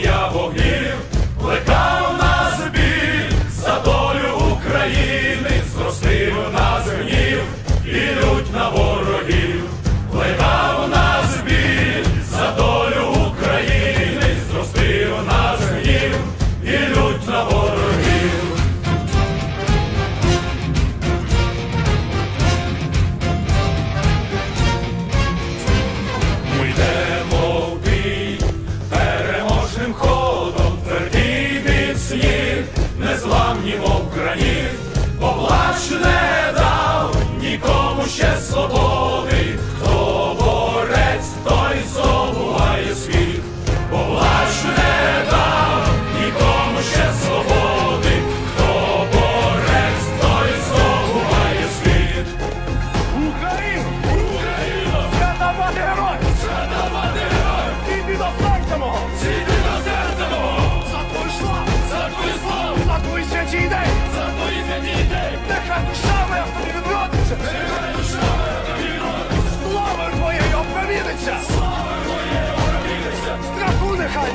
полум'я вогнів. Ні, мов граніт, поплач не дав нікому ще свободу.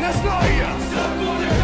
Nesnaja! Zabudem!